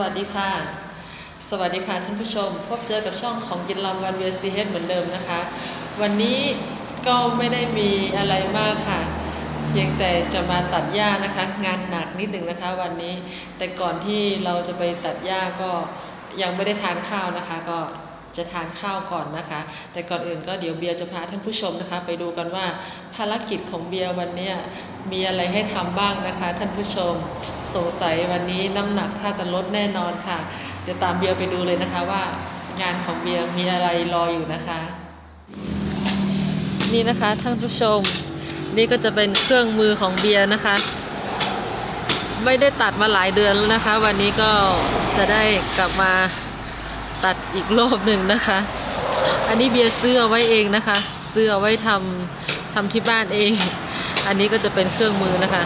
วัสดีค่ะ สวัสดีค่ะท่านผู้ชม พบเจอกับช่องของยินลำวันเวียซีเฮดเหมือนเดิมนะคะ วันนี้ก็ไม่ได้มีอะไรมากค่ะ เพียงแต่จะมาตัดหญ้านะคะ งานหนักนิดหนึ่งนะคะ วันนี้ แต่ก่อนที่เราจะไปตัดหญ้าก็ยังไม่ได้ทานข้าวนะคะ ก็จะทานข้าวก่อนนะคะ แต่ก่อนอื่นก็เดี๋ยวเบียร์จะพาท่านผู้ชมนะคะ ไปดูกันว่าภารกิจของเบียร์วันนี้มีอะไรให้ทำบ้างนะคะ ท่านผู้ชม สงสัยวันนี้น้ำหนักถ้าจะลดแน่นอนค่ะ เดี๋ยวตามเบียร์ไปดูเลยนะคะว่างานของเบียร์มีอะไรรออยู่นะคะ นี่นะคะท่านผู้ชม นี่ก็จะเป็นเครื่องมือของเบียร์นะคะ ไม่ได้ตัดมาหลายเดือนแล้วนะคะ วันนี้ก็จะได้กลับมาตัดอีกรอบหนึ่งนะคะ อันนี้เบียร์ซื้อไว้เองนะคะซื้อไว้ทำทำที่บ้านเอง อันนี้ก็จะเป็นเครื่องมือนะคะ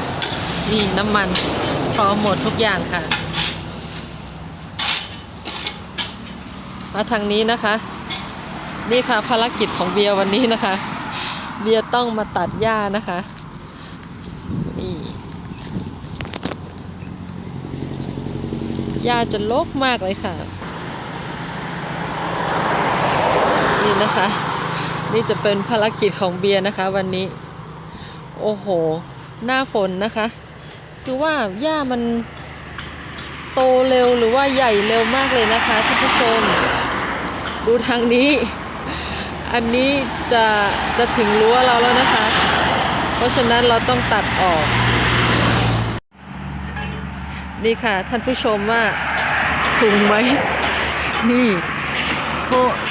นี่น้ำมัน พร้อมหมดทุกอย่างค่ะ มาทางนี้นะคะ นี่ค่ะภารกิจของเบียร์วันนี้นะคะ เบียร์ต้องมาตัดหญ้านะคะ นี่หญ้าจะลกมากเลยค่ะ นี่นะคะ นี่จะเป็นภารกิจของเบียร์นะคะ วันนี้ โอ้โห หน้าฝนนะคะ คือว่าหญ้ามันโตเร็วหรือว่าใหญ่เร็วมากเลยนะคะท่านผู้ชม ดูทางนี้ อันนี้จะจะถึงรั้วเราแล้วนะคะ เพราะฉะนั้นเราต้องตัดออก นี่ค่ะท่านผู้ชมว่าสูงไหมนี่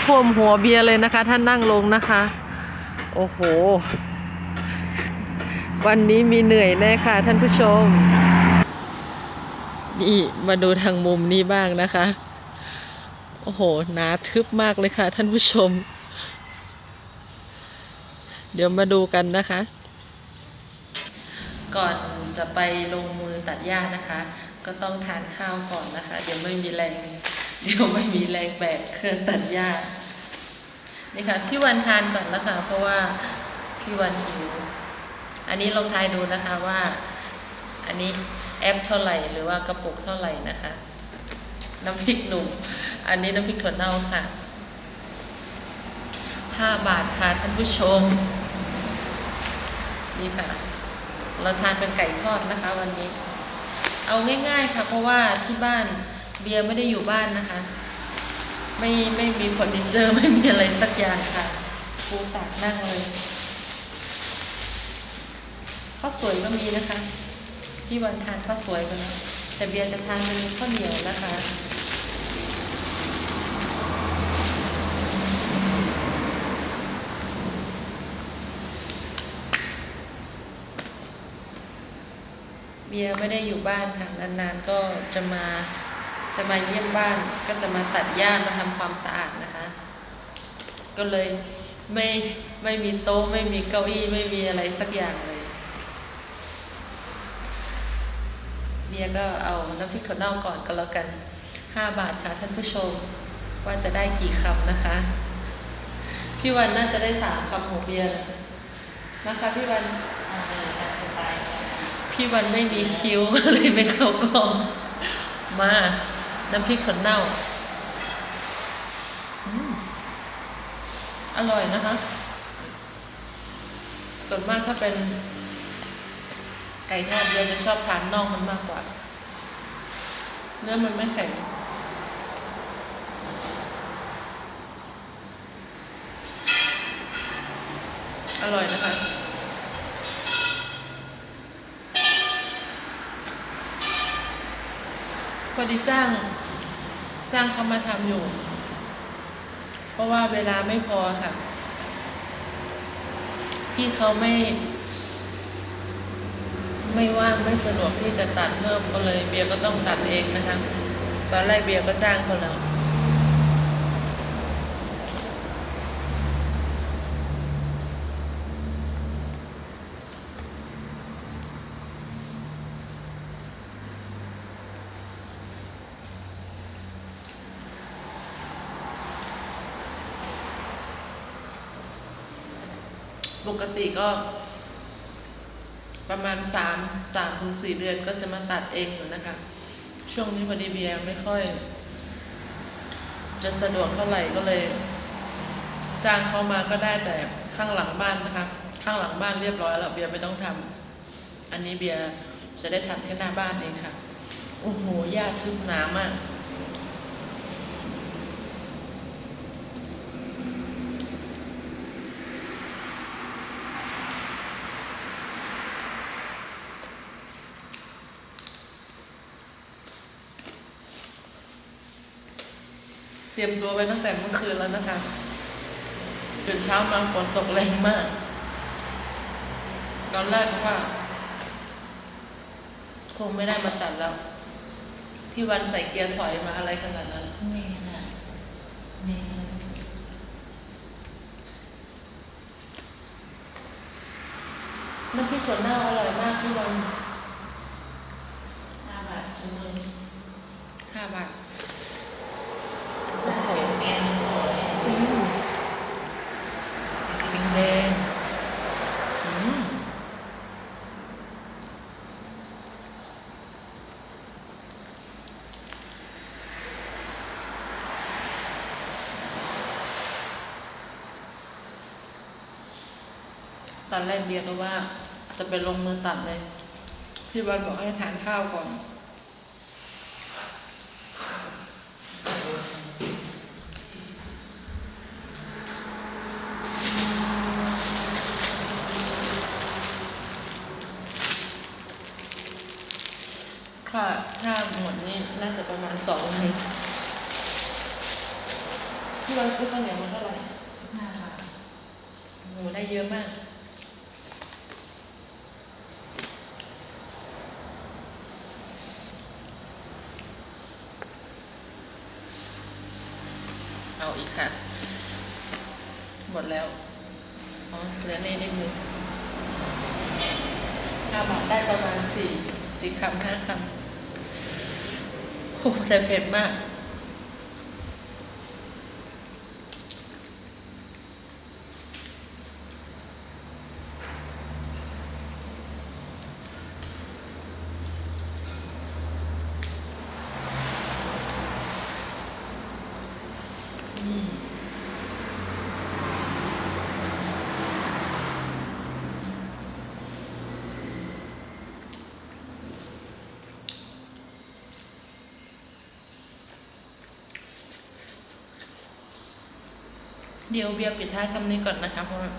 ท่วมหัวเบียร์เลยนะคะ ท่านนั่งลงนะคะ โอ้โห วันนี้มีเหนื่อยแน่ค่ะท่านผู้ชม นี่มาดูทางมุมนี้บ้างนะคะ โอ้โหหนาทึบมากเลยค่ะ ท่านผู้ชม เดี๋ยวมาดูกันนะคะ ก่อนจะไปลงมือตัดหญ้านะคะ ก็ต้องทานข้าวก่อนนะคะ เดี๋ยวไม่มีแรง เดี๋ยวไม่มีแรงแบกเครื่องตัดหญ้านี่ค่ะพี่วันทานก่อนนะคะเพราะว่าพี่วันหิว อันนี้ลองทายดูนะคะว่า อันนี้แอปเท่าไหร่หรือว่ากระปุกเท่าไหร่นะคะ น้ำพริกหนุ่ม อันนี้น้ำพริกถั่วเน่าค่ะห้าบาทค่ะท่านผู้ชม นี่ค่ะ เราทานเป็นไก่ทอดนะคะ วันนี้ เอาง่าย ๆ ค่ะ เพราะว่าที่บ้านเบียร์ไม่ได้อยู่บ้านนะคะ ไม่ไม่มีเฟอร์นิเจอร์ไม่มีอะไรสักอย่างค่ะปูสากนั่งเลย ข้าวสวยก็มีนะคะพี่วันทานข้าวสวยไปแล้วแต่เบียร์จะทานเป็นข้าวเหนียวนะคะเบียร์ไม่ได้อยู่บ้านค่ะนานๆก็จะมาจะมาเยี่ยมบ้าน ก็จะมาตัดหญ้ามาทำความสะอาดนะคะ ก็เลยไม่ไม่มีโต๊ะไม่มีเก้าอี้ไม่มีอะไรสักอย่างเลยียก็เอาน้ำพริกถั่วเน่าก่อนก็แล้วกันห้าบาทค่ะท่านผู้ชม ว่าจะได้กี่คำนะคะ พี่วันน่าจะได้สามคำของเบียร์นะคะพี่วันพี่วันไม่มีคิ้วก็เลยไม่เข้ากล้องมาน้ำพริกถั่วเน่าอร่อยนะคะ ส่วนมากถ้าเป็น ไก่ทอดเบียร์จะชอบทานน่องมันมากกว่า เนื้อมันไม่แข็งอร่อยนะคะพอดีจ้าง จ้างเขามาทำอยู่ เพราะว่าเวลาไม่พอค่ะ พี่เขาไม่ ไม่ว่างไม่สะดวกที่จะตัดเพิ่มก็เลยเบียร์ก็ต้องตัดเองนะคะ ตอนแรกเบียร์ก็จ้างเขาแล้วปกติก็ ประมาณสามสามถึงสี่เดือนก็จะมาตัดเองนะคะ ช่วงนี้พอดีเบียไม่ค่อย จะสะดวกเท่าไหร่ก็เลย จ้างเขามาก็ได้แต่ข้างหลังบ้านนะคะ ข้างหลังบ้านเรียบร้อยแล้วเบียไม่ต้องทำอันนี้เบียจะได้ทำแค่หน้าบ้านเองค่ะโอ้โหหญ้าทึบหนามาก รียมตัวไปตั้งแต่เมื่อคืนแล้วนะคะ จนเช้ามาฝนตกแรงมาก ตอนแรกว่า คงไม่ได้มาตัดแล้ว พี่วันใส่เกียร์ถอยมาอะไรขนาดนั้นเมนอะเมนน้ำพริกถั่วเน่าอร่อยมากพี่วันห้าบาทชิ้นหนึงห้าบาท โอ้โหแกงสวย อืมแดงแดงอืม ตอนแรกเบียร์ก็ว่า จะไปลงมือตัดเลย พี่บอลบอกให้ทานข้าวก่อนค่ะถ้าหมดนี้น่าจะประมาณสองเมตรพี่บอลซื้อข้าวเหนียวมาเท่าไหร่สิบห้าบาทโหได้เยอะมาก เอาอีกค่ะ หมดแล้ว อ๋อ เหลือนี่นิดนึงห้าบาทได้ประมาณสี่สี่ คำห้าคำโอ้โหแต่เผ็ดมาก เดี๋ยวเบียร์ปิดท้ายคำนี้ก่อนนะคะเพราะว่า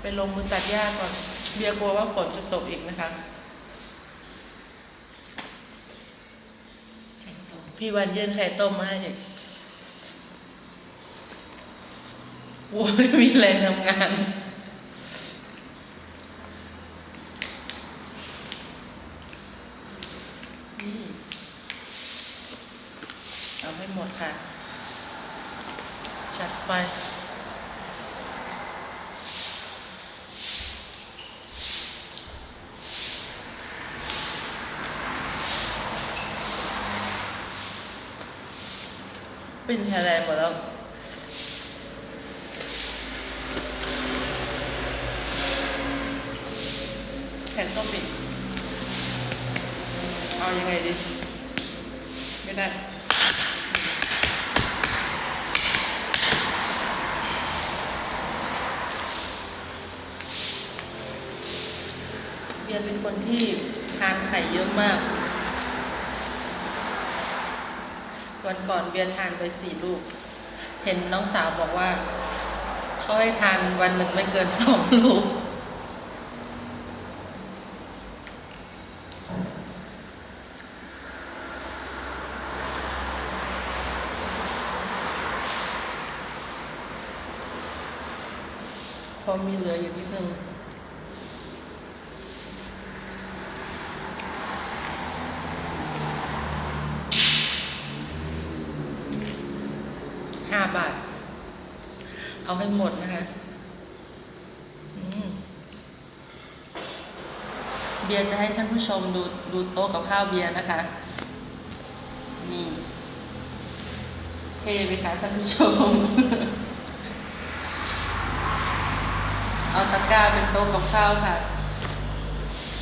ไปลงมือตัดหญ้าก่อน เบียร์กลัวว่าฝนจะตกอีกนะคะ พี่วันเย็นไข่ต้มมาให้อีกโว้ยมีแรงทำงาน เอาให้หมดค่ะ จัดไปเป็นอะไรหมดแล้วแผ่นต้มปิดเอายังไงดี ไม่ได้ เบียร์เป็นคนที่ทานไข่เยอะมาก วันก่อนเบียร์ทานไปสี่ลูก เห็นน้องสาวบอกว่าเขาให้ทานวันหนึ่งไม่เกินสองลูก พอมีเหลืออยู่นิดนึง ห้า บาท เอาให้หมดนะคะเบียร์จะให้ท่านผู้ชมดูดูโต๊ะกับข้าวเบียร์นะคะ นี่เท่ไหมคะท่านผู้ชม เอาตะกร้าเป็นโต๊ะกับข้าวค่ะ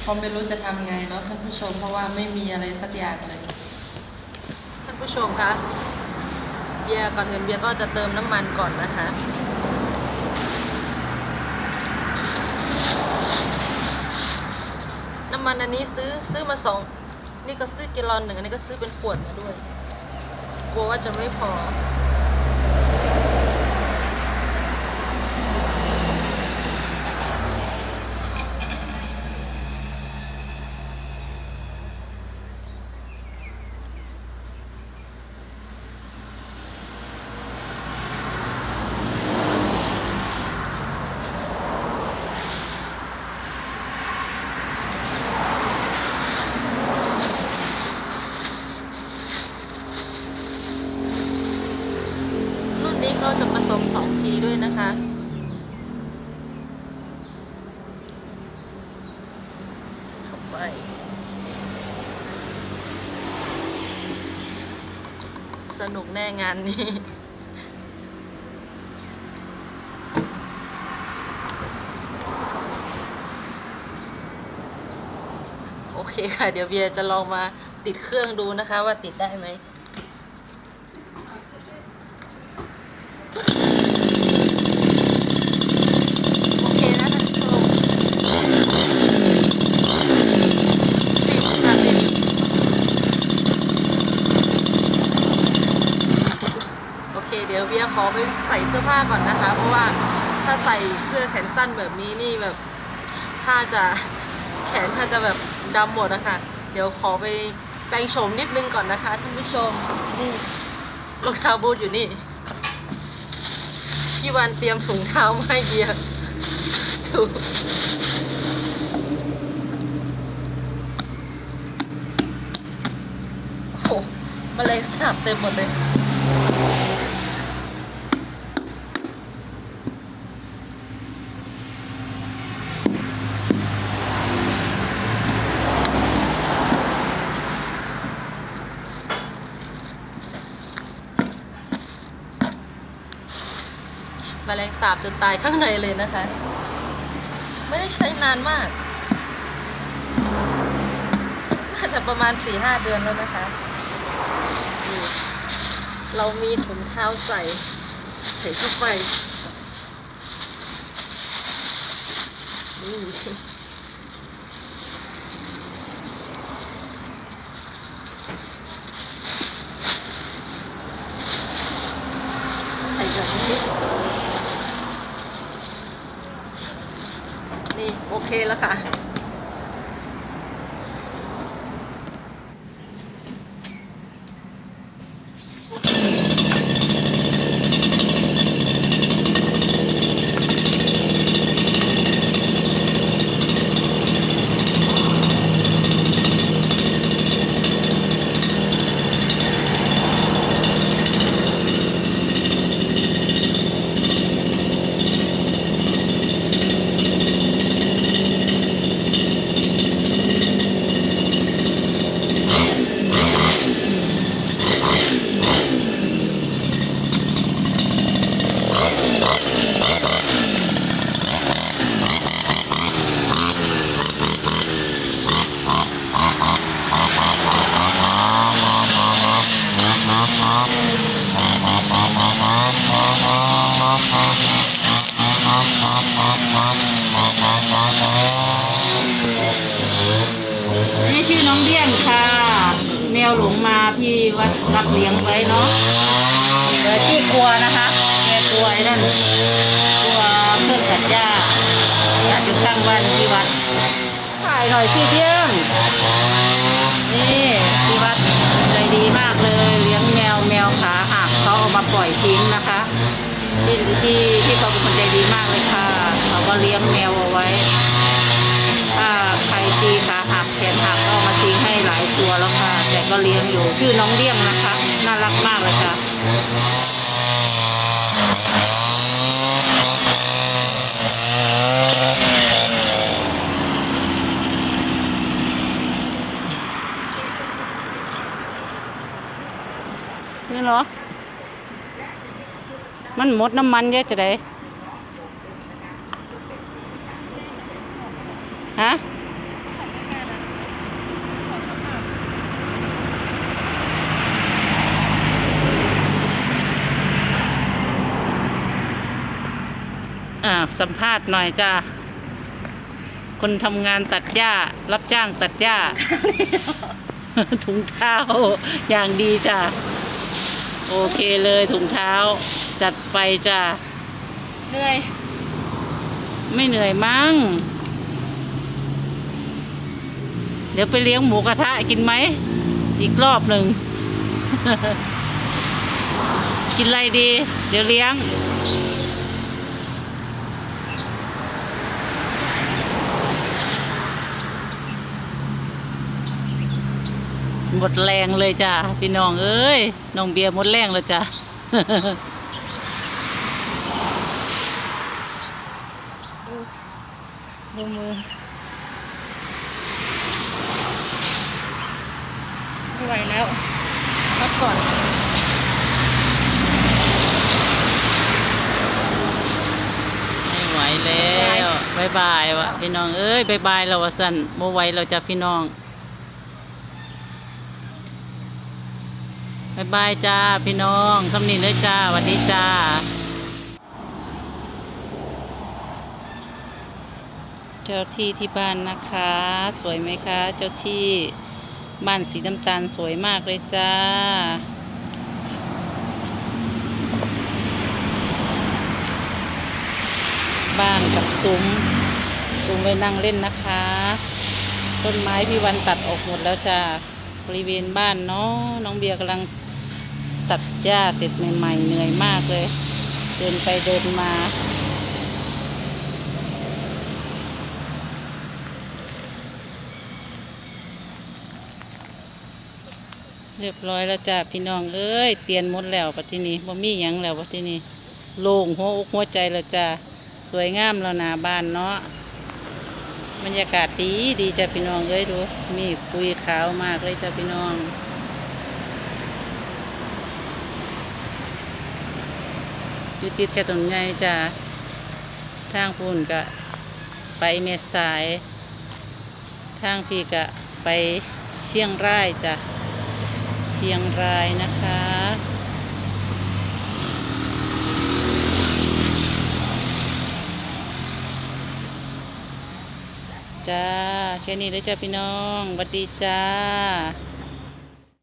เพราะไม่รู้จะทำไงเนาะท่านผู้ชมเพราะว่าไม่มีอะไรสักอย่างเลย ท่านผู้ชมคะ เบียร์ก่อนอื่นเบียร์ก็จะเติมน้ำมันก่อนนะคะน้ำมันอันนี้ซื้อซื้อมาสองนี่ก็ซื้อกิโลหนึ่งอันนี้ก็ซื้อเป็นขวดมาด้วยกลัวว่าจะไม่พอ รุ่นนี้ก็จะผสมสองทีด้วยนะคะ เข้าไป สนุกแน่ งานนี้ โอเคค่ะ เดี๋ยวเบียร์จะลองมาติดเครื่องดูนะคะว่าติดได้ไหม โอเคนะท่านผู้ชมปิดค่ะปิดโอเค เดี๋ยวเบียร์ขอ ไปใส่เสื้อผ้าก่อนนะคะ เพราะว่าถ้าใส่เสื้อแขนสั้นแบบนี้นี่แบบถ้าจะแขนถ้าจะแบบดำหมดนะคะ เดี๋ยวขอไปแปรงโฉมนิดนึงก่อนนะคะท่านผู้ชมนี่รองเท้าบูทอยู่นี่พี่วันเตรียมถุงเท้ามาให้เบียร์ดูโอ้โหแมลงสาบเต็มหมดเลย แมลงสาบจนตายข้างในเลยนะคะ ไม่ได้ใช้นานมาก น่าจะประมาณสี่ห้าเดือนแล้วนะคะ เรามีถุงเท้าใส่ ใส่เข้าไปนี่ใส่แบบนี้ นี่ โอ เคแล้วค่ะ ชื่อน้องเดี้ยงค่ะ แมวหลงมาพี่วัดรับเลี้ยงไว้เนาะเดี๋ยวที่กลัวนะคะแกกลัวไอ้นั่นกลัวเพื่อนตัดหญ้าอยากจะตั้งบ้านที่วัดถ่ายหน่อยพี่เดี้ยงนี่ที่วัดใจดีมากเลย เลี้ยงแมวแมวขาหักเขาเอามาปล่อยทิ้งนะคะที่ที่ที่เขาเป็นคนใจดีมากเลยค่ะ เขาก็เลี้ยงแมวเอาไว้ เลี้ยงอยู่ชื่อน้องเดี้ยงนะคะ น่ารักมากเลยค่ะนี่เหรอ มันหมดน้ำมันเยอะจะได้ฮะ สัมภาษณ์หน่อยจ้าคนทำงานตัดหญ้า รับจ้างตัดหญ้า ถุงเท้าอย่างดีจ้ะโอเคเลยถุงเท้า จัดไปจ้ะเหนื่อย ไม่เหนื่อยมั้ง เดี๋ยวไปเลี้ยงหมูกระทะกินไหม อีกรอบหนึ่ง กินอะไรดี เดี๋ยวเลี้ยง หมดแรงเลยจ้ะพี่น้องเอ้ยน้องเบียร์หมดแรงแล้วจ้ะดูมือไม่ไหวแล้วพักก่อนไม่ไหวแล้วบายบายวะพี่น้องเอ้ยบายบายแล้ววะสันโมไหวเราจะพี่น้อง บายบายจ้าพี่น้องสำนีเลยจ้าสวัสดีจ้าเจ้าที่ที่บ้านนะคะ สวยไหมคะ เจ้าที่บ้านสีน้ำตาลสวยมากเลยจ้าบ้านกับซุ้มซุ้มไว้นั่งเล่นนะคะ ต้นไม้พี่วันตัดออกหมดแล้วจ้าบริเวณบ้านเนาะน้องเบียร์กำลัง ตัดหญ้าเสร็จใหม่ๆเหนื่อยมากเลย เดินไปเดินมา เรียบร้อยแล้วจ้าพี่น้องเอ้ยเตียนหมดแล้วปัที่นี้บ่มีหยังแล้วปัที่นี้โล่งหัวอกหัวใจแล้วจ้าสวยงามแล้วหนาบ้านเนาะบรรยากาศดีดีจ้าพี่น้องเอ้ยดู มีปุยขาวมากเลยจ้าพี่น้อง อยู่ติดแค่ต้นใหญ่จ้าทางพูนกะไปเมสาย ทางพี่กะไปเชียงรายจ้ะเชียงรายนะคะจ้าแค่นี้เลยจ้าพี่น้องสวัสดีจ้า